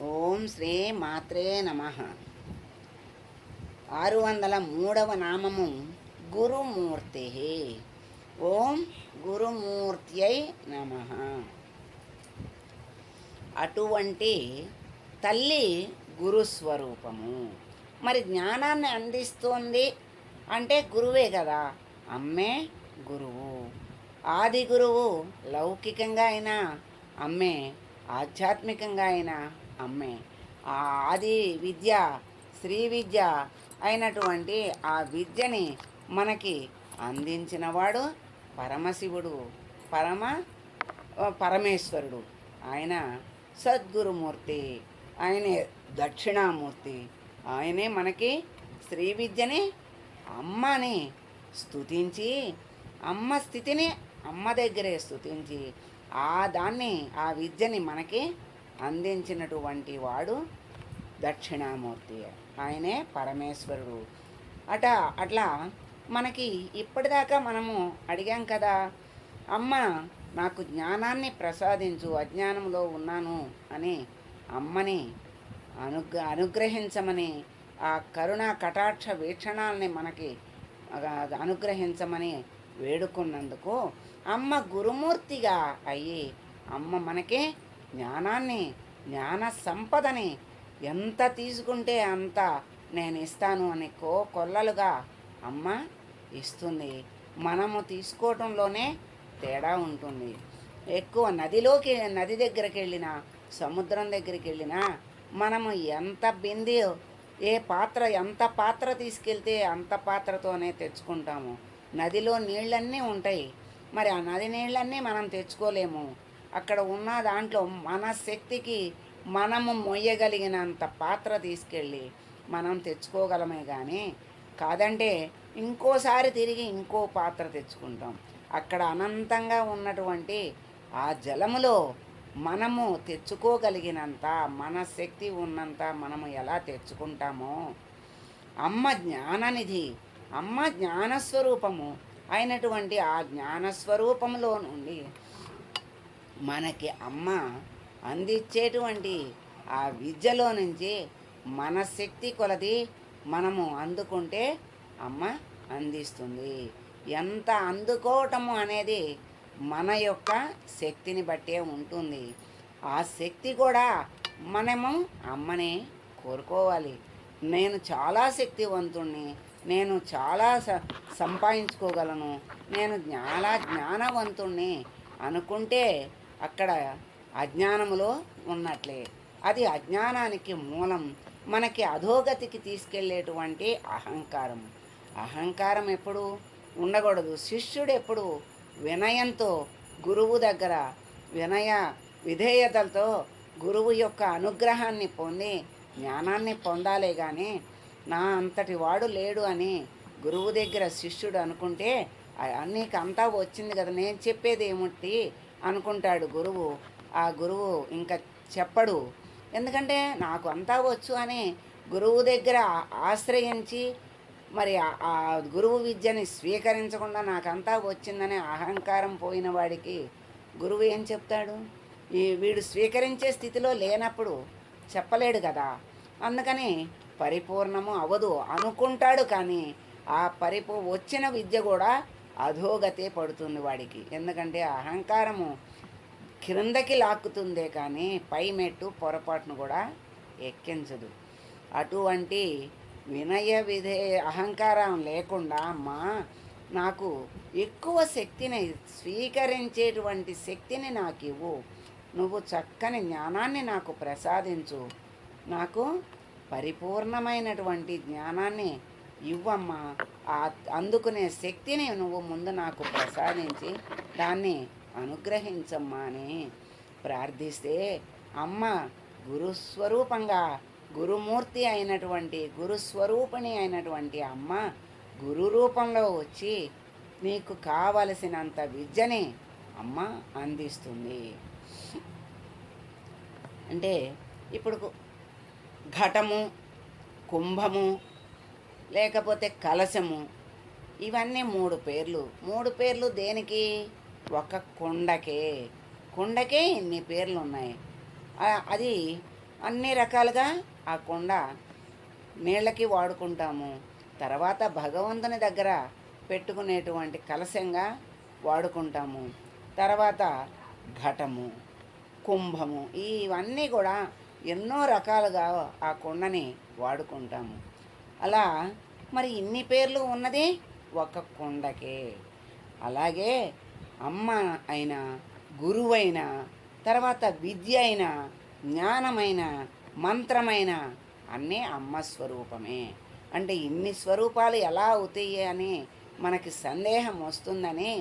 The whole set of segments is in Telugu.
ఓం శ్రీ మాత్రే నమ. ఆరు వందల మూడవ నామము గురుమూర్తి. ఓం గురుమూర్త్యై నమ. అటువంటి తల్లి గురుస్వరూపము. మరి జ్ఞానాన్ని అందిస్తోంది అంటే గురువే కదా. అమ్మే గురువు. ఆది గురువు లౌకికంగా అయినా అమ్మే ఆధ్యాత్మికంగా అయినా అమ్మే. ఆ ఆది విద్య శ్రీ విద్య అయినటువంటి ఆ విద్యని మనకి అందించినవాడు పరమశివుడు పరమ పరమేశ్వరుడు. ఆయన సద్గురుమూర్తి ఆయనే దక్షిణామూర్తి. ఆయనే మనకి శ్రీ విద్యని అమ్మని స్థుతించి అమ్మ స్థితిని అమ్మ దగ్గరే స్థుతించి ఆ దాన్ని ఆ విద్యని మనకి అందించినటువంటి వాడు దక్షిణామూర్తి. ఆయనే పరమేశ్వరుడు. అట అట్లా మనకి ఇప్పటిదాకా మనము అడిగాం కదా అమ్మ నాకు జ్ఞానాన్ని ప్రసాదించు అజ్ఞానంలో ఉన్నాను అని అమ్మని అనుగ్ర అనుగ్రహించమని ఆ కరుణ కటాక్ష వీక్షణాలని మనకి అనుగ్రహించమని వేడుకున్నందుకు అమ్మ గురుమూర్తిగా అయ్యి అమ్మ మనకి జ్ఞానాన్ని జ్ఞాన సంపదని ఎంత తీసుకుంటే అంత నేను ఇస్తాను అని కో కొల్లలుగా అమ్మ ఇస్తుంది. మనము తీసుకోవటంలోనే తేడా ఉంటుంది. ఎక్కువ నదిలోకి నది దగ్గరికి వెళ్ళినా సముద్రం దగ్గరికి వెళ్ళినా మనము ఎంత బింది ఏ పాత్ర ఎంత పాత్ర తీసుకెళ్తే అంత పాత్రతోనే తెచ్చుకుంటాము. నదిలో నీళ్ళన్నీ ఉంటాయి. మరి ఆ నది నీళ్ళన్నీ మనం తెచ్చుకోలేము. అక్కడ ఉన్న దాంట్లో మన శక్తికి మనము మొయ్యగలిగినంత పాత్ర తీసుకెళ్ళి మనం తెచ్చుకోగలమే కానీ కాదంటే ఇంకోసారి తిరిగి ఇంకో పాత్ర తెచ్చుకుంటాం. అక్కడ అనంతంగా ఉన్నటువంటి ఆ జలములో మనము తెచ్చుకోగలిగినంత మన శక్తి ఉన్నంత మనము ఎలా తెచ్చుకుంటామో అమ్మ జ్ఞాననిధి అమ్మ జ్ఞానస్వరూపము అయినటువంటి ఆ జ్ఞానస్వరూపంలో నుండి మనకి అమ్మ అందించేటువంటి ఆ విద్యలో నుంచి మన శక్తి కొలది మనము అందుకుంటే అమ్మ అందిస్తుంది. ఎంత అందుకోవటము అనేది మన యొక్క శక్తిని బట్టే ఉంటుంది. ఆ శక్తి కూడా మనము అమ్మని కోరుకోవాలి. నేను చాలా శక్తివంతుణ్ణి నేను చాలా స సంపాదించుకోగలను నేను చాలా జ్ఞానవంతుణ్ణి అనుకుంటే అక్కడ అజ్ఞానములో ఉన్నట్లే. అది అజ్ఞానానికి మూలం మనకి అధోగతికి తీసుకెళ్ళేటువంటి అహంకారం. అహంకారం ఎప్పుడు ఉండకూడదు. శిష్యుడు ఎప్పుడు వినయంతో గురువు దగ్గర వినయ విధేయతలతో గురువు యొక్క అనుగ్రహాన్ని పొంది జ్ఞానాన్ని పొందాలే కానీ నా అంతటి వాడు లేడు అని గురువు దగ్గర శిష్యుడు అనుకుంటే "ఆ, నీకు అంతా వచ్చింది కదా. నేను చెప్పేది ఏమిటి? అనుకుంటాడు గురువు. ఆ గురువు ఇంకా చెప్పడు. ఎందుకంటే నాకు అంతా వచ్చు అని గురువు దగ్గర ఆశ్రయించి మరి ఆ- గురువు విద్యని స్వీకరించకుండా నాకంతా వచ్చిందనే అహంకారం పోయిన వాడికి గురువు ఏం చెప్తాడు? ఈ వీడు స్వీకరించే స్థితిలో లేనప్పుడు చెప్పలేడు కదా. అందుకని పరిపూర్ణము అవదు అనుకుంటాడు కానీ ఆ పరిపూ వచ్చిన విద్య కూడా అధోగతే పడుతుంది వాడికి. ఎందుకంటే అహంకారము క్రిందకి లాక్కుతుందే కానీ పై మెట్టు పొరపాటును కూడా ఎక్కించదు. అటువంటి వినయ విధే అహంకారం లేకుండా మా నాకు ఎక్కువ శక్తిని స్వీకరించేటువంటి శక్తిని నాకు ఇవ్వు. నువ్వు చక్కని జ్ఞానాన్ని నాకు ప్రసాదించు. నాకు పరిపూర్ణమైనటువంటి జ్ఞానాన్ని ఇవ్వమ్మా. ఆ అందుకునే శక్తిని నువ్వు ముందు నాకు ప్రసాదించి దాన్ని అనుగ్రహించమ్మా అని ప్రార్థిస్తే అమ్మ గురుస్వరూపంగా గురుమూర్తి అయినటువంటి గురుస్వరూపిణి అయినటువంటి అమ్మ గురు రూపంలో వచ్చి నీకు కావలసినంత విద్యని అమ్మ అందిస్తుంది. అంటే ఇప్పుడు ఘటము కుంభము లేకపోతే కలశము. ఇవన్నీ మూడు పేర్లు. మూడు పేర్లు దేనికి? ఒక కుండకే. కుండకే ఇన్ని పేర్లు ఉన్నాయి అది అన్ని రకాలుగా ఆ కుండ నీళ్ళకి వాడుకుంటాము. తర్వాత భగవంతుని దగ్గర పెట్టుకునేటువంటి కలశంగా వాడుకుంటాము. తర్వాత ఘటము కుంభము ఇవన్నీ కూడా ఎన్నో రకాలుగా ఆ కుండని వాడుకుంటాము. అలా మరి ఇన్ని పేర్లు ఉన్నది ఒక కుండకే. అలాగే అమ్మ అయినా గురువైన తర్వాత విద్య అయిన జ్ఞానమైన మంత్రమైన అన్నీ అమ్మ స్వరూపమే. అంటే ఇన్ని స్వరూపాలు ఎలా అవుతాయి అని మనకి సందేహం వస్తుందని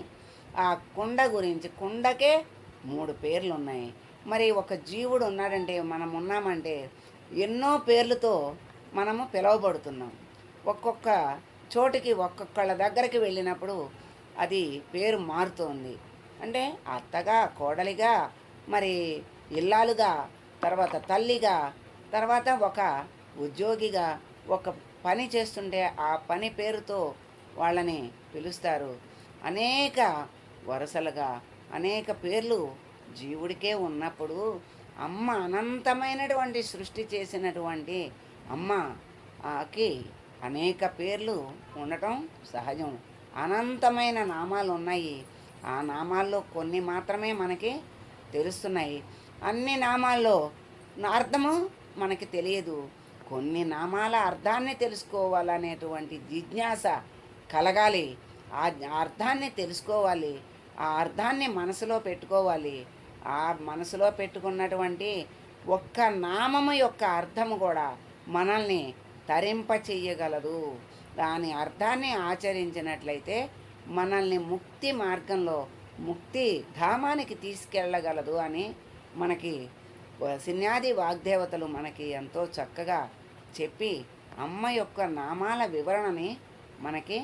ఆ కుండ గురించి కుండకే మూడు పేర్లు ఉన్నాయి మరి ఒక జీవుడు ఉన్నాడంటే మనం ఉన్నామంటే ఎన్నో పేర్లతో మనము పిలువబడుతున్నాం. ఒక్కొక్క చోటికి ఒక్కొక్కళ్ళ దగ్గరికి వెళ్ళినప్పుడు అది పేరు మారుతోంది. అంటే అత్తగా కోడలిగా మరి ఇల్లాలుగా తర్వాత తల్లిగా తర్వాత ఒక ఉద్యోగిగా ఒక పని చేస్తుంటే ఆ పని పేరుతో వాళ్ళని పిలుస్తారు. అనేక వరుసలుగా అనేక పేర్లు జీవుడికే ఉన్నప్పుడు అమ్మ అనంతమైనటువంటి సృష్టి చేసినటువంటి అమ్మకి అనేక పేర్లు ఉండటం సహజం. అనంతమైన నామాలు ఉన్నాయి ఆ నామాల్లో కొన్ని మాత్రమే మనకి తెలుస్తున్నాయి. అన్ని నామాల్లో నా అర్థము మనకి తెలియదు. కొన్ని నామాల అర్థాన్ని తెలుసుకోవాలనేటువంటి జిజ్ఞాస కలగాలి. ఆ అర్థాన్ని తెలుసుకోవాలి. ఆ అర్థాన్ని మనసులో పెట్టుకోవాలి. ఆ మనసులో పెట్టుకున్నటువంటి ఒక్క నామము యొక్క అర్థము కూడా మనల్ని తరింప చెయ్యగలదు దాని అర్థాన్ని ఆచరించినట్లయితే మనల్ని ముక్తి మార్గంలో ముక్తి ధామానికి తీసుకెళ్ళగలదు అని మనకి సిన్యాది వాగ్దేవతలు మనకి ఎంతో చక్కగా చెప్పి అమ్మ యొక్క నామాల వివరణని మనకి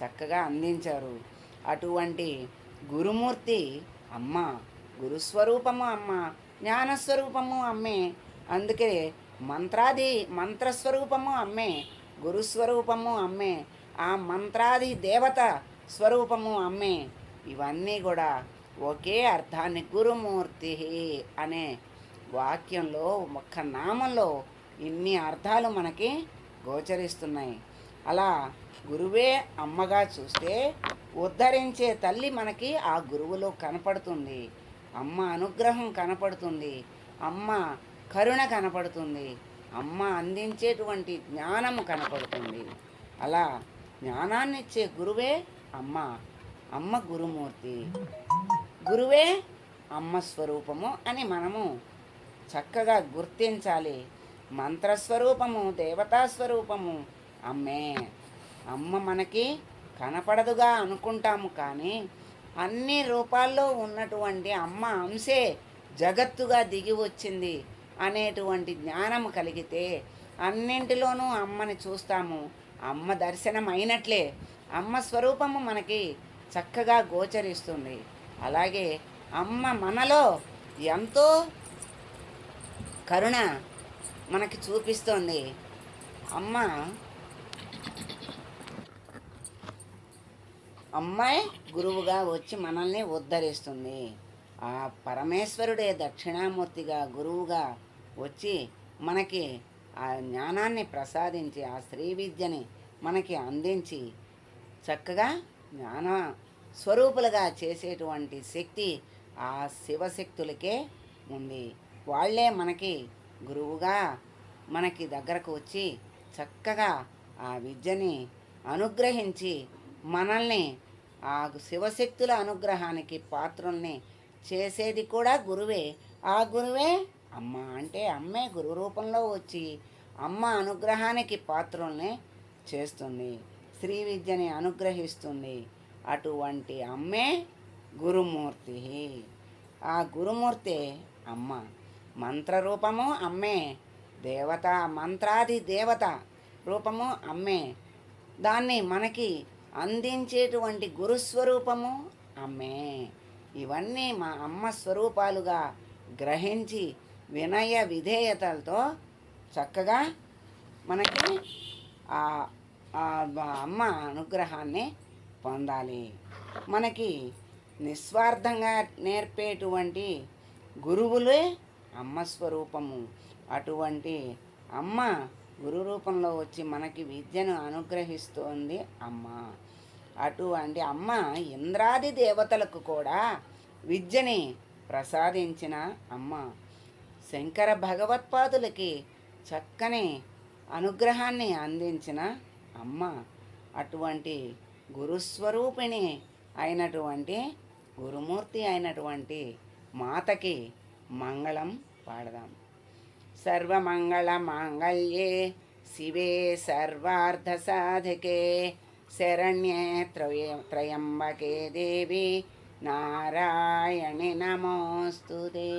చక్కగా అందించారు. అటువంటి గురుమూర్తి అమ్మ గురుస్వరూపము అమ్మ జ్ఞానస్వరూపము అమ్మే. అందుకే మంత్రాది మంత్రస్వరూపము అమ్మే గురుస్వరూపము అమ్మే ఆ మంత్రాది దేవత స్వరూపము అమ్మే. ఇవన్నీ కూడా ఒకే అర్థాన్ని గురుమూర్తి అనే వాక్యంలో ఒక్క నామంలో ఇన్ని అర్థాలు మనకి గోచరిస్తున్నాయి. అలా గురువే అమ్మగా చూస్తే ఉద్ధరించే తల్లి మనకి ఆ గురువులో కనపడుతుంది. అమ్మ అనుగ్రహం కనపడుతుంది. అమ్మ కరుణ కనపడుతుంది. అమ్మ అందించేటువంటి జ్ఞానము కనపడుతుంది. అలా జ్ఞానాన్ని ఇచ్చే గురువే అమ్మ అమ్మ గురుమూర్తి. గురువే అమ్మ స్వరూపము అని మనము చక్కగా గుర్తించాలి. మంత్రస్వరూపము దేవతా స్వరూపము అమ్మే. అమ్మ మనకి కనపడదుగా అనుకుంటాము కానీ అన్ని రూపాల్లో ఉన్నటువంటి అమ్మ అంశే జగత్తుగా దిగి వచ్చింది. అనేటువంటి జ్ఞానం కలిగితే అన్నింటిలోనూ అమ్మని చూస్తాము. అమ్మ దర్శనం అయినట్లే అమ్మ స్వరూపము మనకి చక్కగా గోచరిస్తుంది. అలాగే అమ్మ మనలో ఎంతో కరుణ మనకి చూపిస్తోంది. అమ్మ అమ్మాయి గురువుగా వచ్చి మనల్ని ఉద్ధరిస్తుంది. ఆ పరమేశ్వరుడే దక్షిణామూర్తిగా గురువుగా వచ్చి మనకి ఆ జ్ఞానాన్ని ప్రసాదించి ఆ స్త్రీ విద్యని మనకి అందించి చక్కగా జ్ఞాన స్వరూపులుగా చేసేటువంటి శక్తి ఆ శివశక్తులకే ఉంది. వాళ్ళే మనకి గురువుగా మనకి దగ్గరకు వచ్చి చక్కగా ఆ విద్యని అనుగ్రహించి మనల్ని ఆ శివశక్తుల అనుగ్రహానికి పాత్రుల్ని చేసేది కూడా గురువే. ఆ గురువే అమ్మ అంటే అమ్మే గురు రూపంలో వచ్చి అమ్మ అనుగ్రహానికి పాత్రుల్ని చేస్తుంది. శ్రీ విద్యని అనుగ్రహిస్తుంది. అటువంటి అమ్మే గురుమూర్తి. ఆ గురుమూర్తి అమ్మ. మంత్రరూపము అమ్మే. దేవత మంత్రాది దేవత రూపము అమ్మే. దాన్ని మనకి అందించేటువంటి గురుస్వరూపము అమ్మే. ఇవన్నీ మా అమ్మ స్వరూపాలుగా గ్రహించి వినయ విధేయతలతో చక్కగా మనకి అమ్మ అనుగ్రహాన్ని పొందాలి. మనకి నిస్వార్థంగా నేర్పేటువంటి గురువులే అమ్మ స్వరూపము. అటువంటి అమ్మ గురు రూపంలో వచ్చి మనకి విద్యను అనుగ్రహిస్తోంది అమ్మ. అటువంటి అమ్మ ఇంద్రాది దేవతలకు కూడా విద్యని ప్రసాదించిన అమ్మ. శంకర భగవత్పాదులకి చక్కని అనుగ్రహాన్ని అందించిన అమ్మ. అటువంటి గురుస్వరూపిణి అయినటువంటి గురుమూర్తి అయినటువంటి మాతకి మంగళం పాడదాం. సర్వమంగళ మాంగళ్యే శివే సర్వార్థ సాధకే. శరణ్యే త్రయ త్రయంబకే దేవి. నారాయణి నమోస్తుదే